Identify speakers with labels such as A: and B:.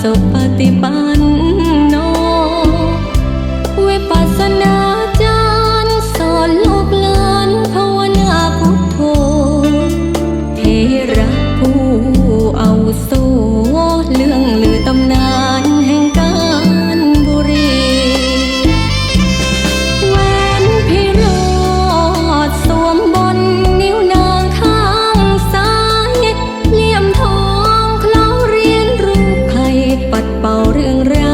A: สุปฏิปันโนเวปัสสนา เรื่องราว